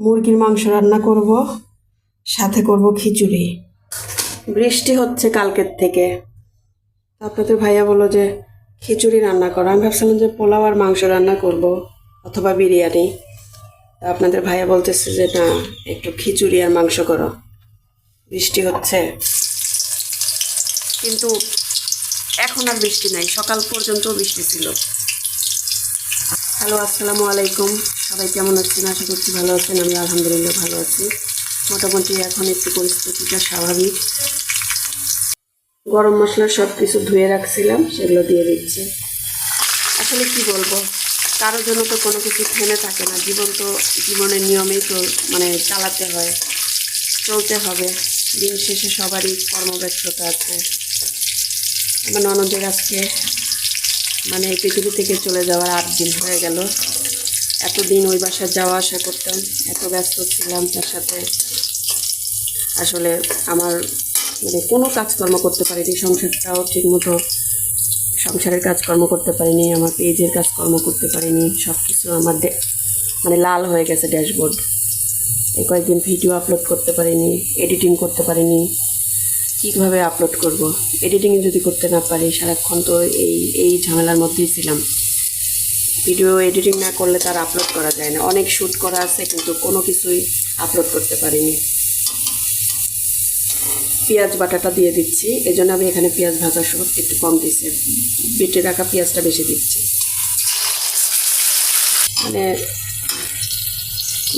মুরগির মাংস রান্না করব, সাথে করব খিচুড়ি। বৃষ্টি হচ্ছে কালকের থেকে। আপনাদের ভাইয়া বলল যে, খিচুড়ি রান্না করো। আমি ভাবছিলাম যে পোলাও আর মাংস রান্না করব অথবা বিরিয়ানি। তা আপনাদের ভাইয়া বলতেছে যে, না, একটু খিচুড়ি আর মাংস করো। বৃষ্টি হচ্ছে। কিন্তু এখন আর বৃষ্টি নাই, সকাল পর্যন্ত বৃষ্টি ছিল। হ্যালো, আসসালামু আলাইকুম। সবাই কেমন আছেন? আশা করছি ভালো আছেন, আমি আলহামদুলিল্লাহ ভালো আছি। মোটামুটি এখন একটু পরিস্থিতিটা স্বাভাবিক। গরম মশলা সব কিছু ধুয়ে রাখছিলাম, সেগুলো দিয়ে দিচ্ছি। আসলে কি বলব কারোর জন্য তো কোনো কিছু থেমে থাকে না। জীবন তো জীবনের নিয়মেই তো মানে চালাতে হয়, চলতে হবে। দিন শেষে সবারই কর্মব্যস্ততা আছে। আমার ননদের আজকে মানে পৃথিবী থেকে চলে যাওয়ার আট দিন হয়ে গেল। এতদিন ওই বাসায় যাওয়া আসা করতাম, এত ব্যস্ত ছিলাম তার সাথে। আসলে আমার মানে কোনো কাজকর্ম করতে পারিনি, সংসারটাও ঠিকমতো সংসারের কাজকর্ম করতে পারিনি, আমার পেজের কাজকর্ম করতে পারিনি সব কিছু আমার মানে লাল হয়ে গেছে ড্যাশবোর্ড। এই কয়েকদিন ভিডিও আপলোড করতে পারিনি, এডিটিং করতে পারিনি। কীভাবে আপলোড করব? এডিটিং যদি করতে না পারি, সারাক্ষণ তো এই এই ঝামেলার মধ্যেই ছিলাম। ভিডিও এডিটিং না করলে তার আপলোড করা যায় না। অনেক শ্যুট করা আছে, কিন্তু কোনো কিছুই আপলোড করতে পারিনি। পেঁয়াজ বাটাটা দিয়ে দিচ্ছি। এই জন্য আমি এখানে পেঁয়াজ ভাজার সময় একটু কম দিচ্ছি। বেটে রাখা পেঁয়াজটা বেশি দিচ্ছি। মানে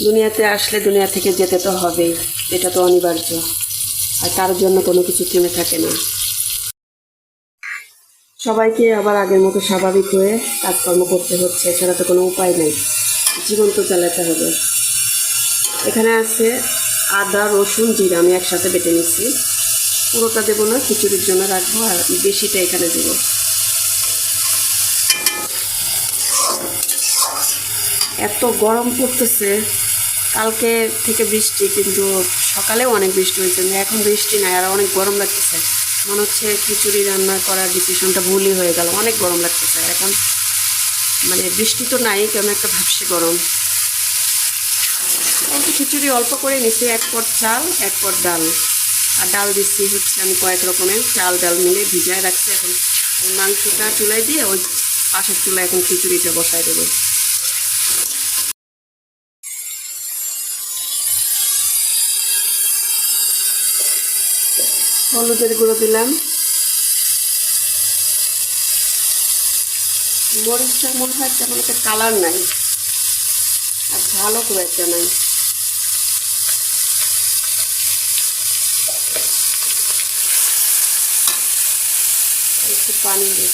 দুনিয়াতে আসলে দুনিয়া থেকে যেতে তো হবেই। এটা তো অনিবার্য। আর তার জন্য কোনো কিছু থেমে থাকে না। সবাইকে আবার আগের মতো স্বাভাবিক হয়ে কাজকর্ম করতে হচ্ছে, এছাড়া তো কোনো উপায় নেই। জীবন তো চালাতে হবে। এখানে আছে আদা, রসুন, জিরা, আমি একসাথে বেটে নিচ্ছি। পুরোটা দেবো না, খিচুড়ির জন্য রাখব আর বেশিটা এখানে দেবো। এত গরম পড়তেছে। কালকে থেকে বৃষ্টি, কিন্তু সকালেও অনেক বৃষ্টি হয়েছে। এখন বৃষ্টি নাই, আর অনেক গরম লাগতেছে। মনে হচ্ছে খিচুড়ি রান্না করার ডিসিশনটা ভুলই হয়ে গেল। অনেক গরম লাগতেছে এখন মানে বৃষ্টি তো নাই, কেমন একটা ভাবছে গরম। অল্প খিচুড়ি অল্প করে নিচ্ছি এক পট চাল, এক পট ডাল। আর ডাল দিচ্ছি হচ্ছে আমি কয়েক রকমের চাল, ডাল মিলে ভিজায় রাখছি এখন। মাংসটা চুলায় দিয়ে ওই পাশের চুলায় এখন খিচুড়িটা বসায় দেবো। হলুদের গুঁড়ো দিলাম। মরিচটা মনে হয় তেমন একটা কালার নাই, আর ভালো খুব একটা নাই। একটু পানি দিই।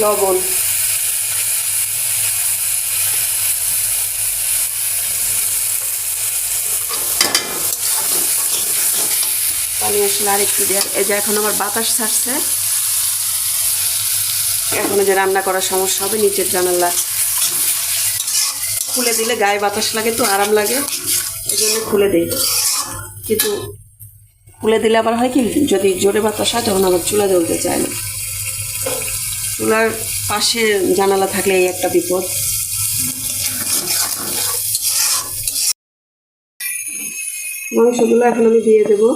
লবণ। পানি আসলে আর একটু এই যে এখন আমার বাতাস ছাড়ছে। এখন যে রান্না করার সমস্যা হবে, নিচের জানালা খুলে দিলে গায়ে বাতাস লাগে তো আরাম লাগে। এই জন্য খুলে দিই। কিন্তু খুলে দিলে আবার হয় কি, যদি জোরে বাতাস হয় তখন আবার চুলা জ্বলতে চায় না। চুলার পাশে জানালা থাকলে এই একটা বিপদ। মাংসগুলো এখন আমি দিয়ে দেবো।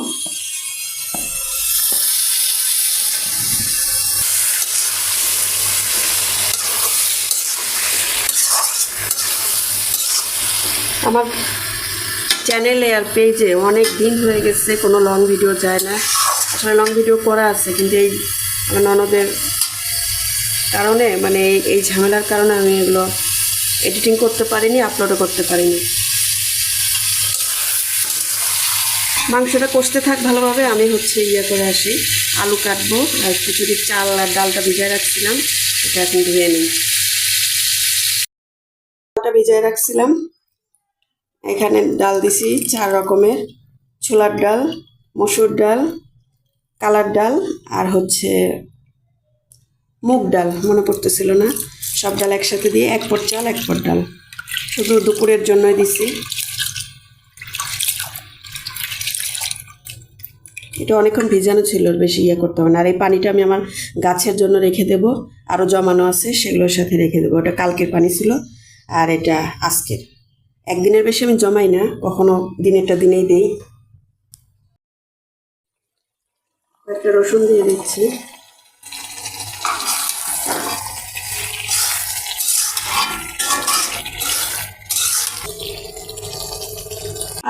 আমার চ্যানেলে আর পেজে অনেক দিন হয়ে গেছে, কোনো লং ভিডিও যায় না। আসলে লং ভিডিও করা আছে, কিন্তু এই ননদের কারণে মানে এই এই ঝামেলার কারণে আমি এগুলো এডিটিং করতে পারিনি আপলোডও করতে পারিনি। মাংসটা কষতে থাক ভালোভাবে, আমি হচ্ছে ইয়ে করে আসি, আলু কাটবো, আর খিচুড়ি, চাল আর ডালটা ভিজায় রাখছিলাম, এটা এখন ধুয়ে নিই। ডালটা ভিজায় রাখছিলাম এখানে ডাল দিছি, চার রকমের। ছোলার ডাল, মসুর ডাল, কালার ডাল, আর হচ্ছে মুগ ডাল, মনে পড়তেছিল না। সব ডাল একসাথে দিয়ে এক পট চাল, এক পট ডাল। শুধু দুপুরের জন্যই দিছি। এটা অনেকক্ষণ ভিজানো ছিল বেশি ইয়ে করতে হবে না। আর এই পানিটা আমি আমার গাছের জন্য রেখে দেব। আরও জমানো আছে, সেগুলোর সাথে রেখে দেবো। ওটা কালকের পানি ছিল, আর এটা আজকের। একদিনের বেশি আমি জমাই না, কখনো দিনেরটা দিনেই দেই। একটা রসুন দিয়ে দিচ্ছি।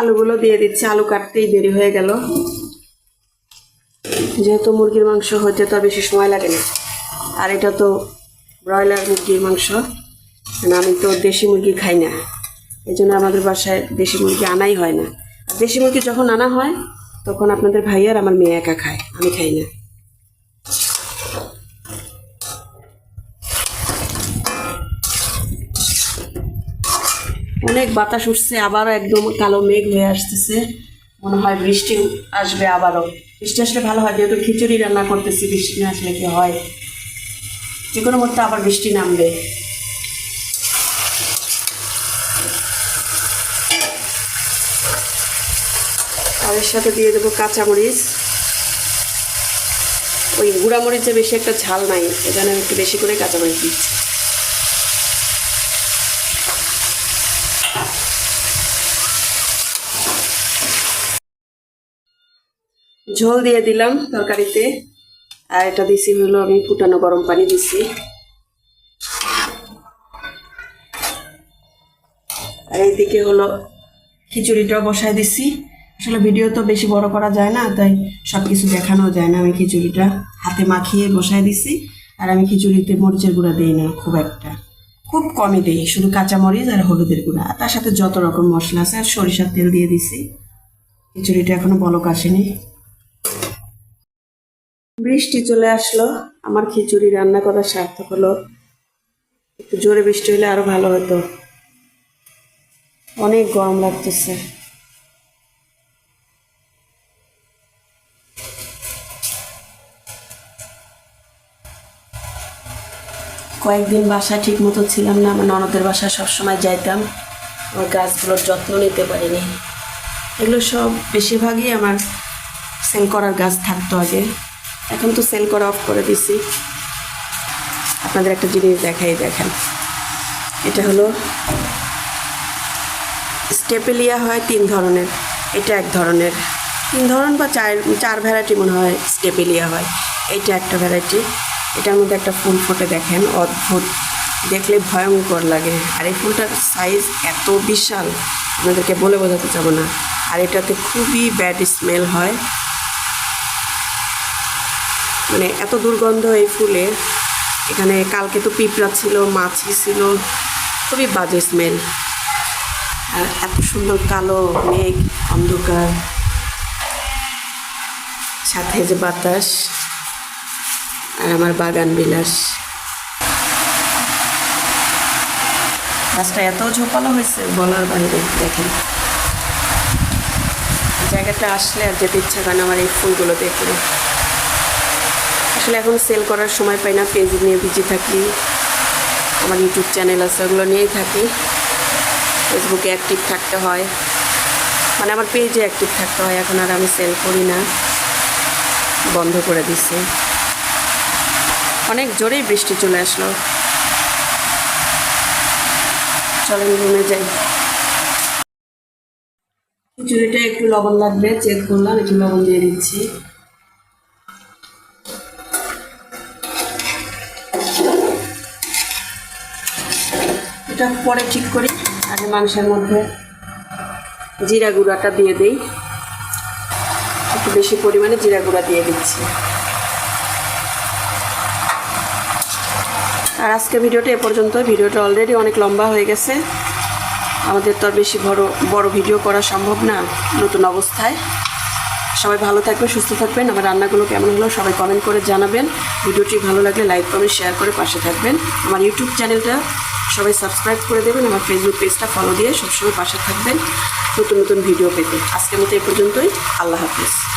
আলুগুলো দিয়ে দিচ্ছি, আলু কাটতেই দেরি হয়ে গেল। যেহেতু মুরগির মাংস হতে তো বেশি সময় লাগে না। আর এটা তো ব্রয়লার মুরগির মাংস আমি তো দেশি মুরগি খাই না। এই জন্য আমাদের বাসায় দেশি মুরগি আনাই হয় না। দেশি মুরগি যখন আনা হয়, তখন আপনাদের ভাই আর আমার মেয়ে একা খায়, আমি খাই না। অনেক বাতাস উঠছে, আবারও একদম কালো মেঘ হয়ে আসতেছে। মনে হয় বৃষ্টি আসবে আবারও। বৃষ্টি আসলে ভালো হয়, যেহেতু খিচুড়ি রান্না করতেছি, বৃষ্টি না আসলে কি হয়? যে কোনো মুহূর্তে আবার বৃষ্টি নামবে। এর সাথে দিয়ে দেবো কাঁচামরিচ। ওই গুঁড়ামরিচে বেশি একটা ঝাল নাই এখানে আমি একটু বেশি করে কাঁচামরিচ দিচ্ছি। ঝোল দিয়ে দিলাম তরকারিতে। আর এটা দিছি হলো আমি ফুটানো গরম পানি দিছি। আর এইদিকে হলো খিচুড়িটাও বসায় দিছি। আসলে ভিডিও তো বেশি বড় করা যায় না, তাই সব কিছু দেখানো যায় না। আমি খিচুড়িটা হাতে মাখিয়ে বসায় দিছি, আর আমি খিচুড়িতে মরিচের গুঁড়া দিই না, খুব একটা। খুব কমই দিই, শুধু কাঁচা মরিচ আর হলুদের গুঁড়া। তার সাথে যত রকম মশলা আছে, আর সরিষার তেল দিয়ে দিছি। খিচুড়িটা এখনও বলক আসেনি। বৃষ্টি চলে আসলো, আমার খিচুড়ি রান্না করা সার্থক হলো, একটু জোরে বৃষ্টি হলে আরও ভালো হতো। অনেক গরম লাগতেছে। কয়েকদিন বাসায় ঠিক মতো ছিলাম না, আমার ননদের বাসায় সবসময় যাইতাম। আমার গাছগুলোর যত্ন নিতে পারিনি। এগুলো সব বেশিরভাগই আমার সেল করার গাছ থাকতো আগে। এখন তো সেল করা অফ করে দিছি। আপনাদের একটা জিনিস দেখাই, দেখেন। এটা হলো স্টেপেলিয়া হয় তিন ধরনের। এটা এক ধরনের। তিন ধরন বা চার চার ভ্যারাইটি মনে হয় স্টেপেলিয়া হয়। এইটা একটা ভ্যারাইটি এটার মধ্যে একটা ফুল ফুটে দেখেন, অদ্ভুত। দেখলে ভয়ঙ্কর লাগে। আর এই ফুলটার সাইজ এত বিশাল, আপনাদেরকে বলে বোঝাতে চাবো না। আর এটাতে খুবই ব্যাড স্মেল হয়। মানে এত দুর্গন্ধ এই ফুলে। এখানে কালকে তো পিঁপড়া ছিল, মাছি ছিল, খুবই বাজে স্মেল আর এত সুন্দর কালো মেঘ, অন্ধকার। সাথে যে বাতাস। আর আমার বাগান বিলাস। গাছটা এত ঝোপালো হয়েছে বলার বাইরে, দেখেন। জায়গাটা আসলে আর যেতে ইচ্ছা করে আমার এই ফুলগুলো দেখলে আসলে এখন সেল করার সময় পাই না পেজ নিয়ে বিজি থাকি। আমার ইউটিউব চ্যানেল আছে, ওগুলো নিয়েই থাকি। ফেসবুকে অ্যাক্টিভ থাকতে হয়। মানে আমার পেজে অ্যাক্টিভ থাকতে হয়, এখন আর আমি সেল করি না। বন্ধ করে দিছি। অনেক জোরেই বৃষ্টি চলে আসলো। চলেন রুমে যাই। খিচুড়িটা একটু লবণ লাগবে, চেক করলাম, একটু লবণ দিয়ে দিচ্ছি। এটা পরে ঠিক করি, আগে মাংসের মধ্যে জিরা গুঁড়াটা দিয়ে দিই। একটু বেশি পরিমাণে জিরা গুঁড়া দিয়ে দিচ্ছি। আর আজকে ভিডিওটা এ পর্যন্ত। ভিডিওটা অলরেডি অনেক লম্বা হয়ে গেছে। আমাদের তো আর বেশি বড় বড় ভিডিও করা সম্ভব না নতুন অবস্থায়। সবাই ভালো থাকবেন সুস্থ থাকবেন। আমার রান্নাগুলো কেমন হলো সবাই কমেন্ট করে জানাবেন। ভিডিওটি ভালো লাগলে লাইক কমেন্ট শেয়ার করে পাশে থাকবেন। আমার ইউটিউব চ্যানেলটা সবাই সাবস্ক্রাইব করে দেবেন। আমার ফেসবুক পেজটা ফলো দিয়ে সবসময় পাশে থাকবেন। নতুন নতুন ভিডিও পেতে। আজকের মতো এ পর্যন্তই। আল্লাহ হাফিজ।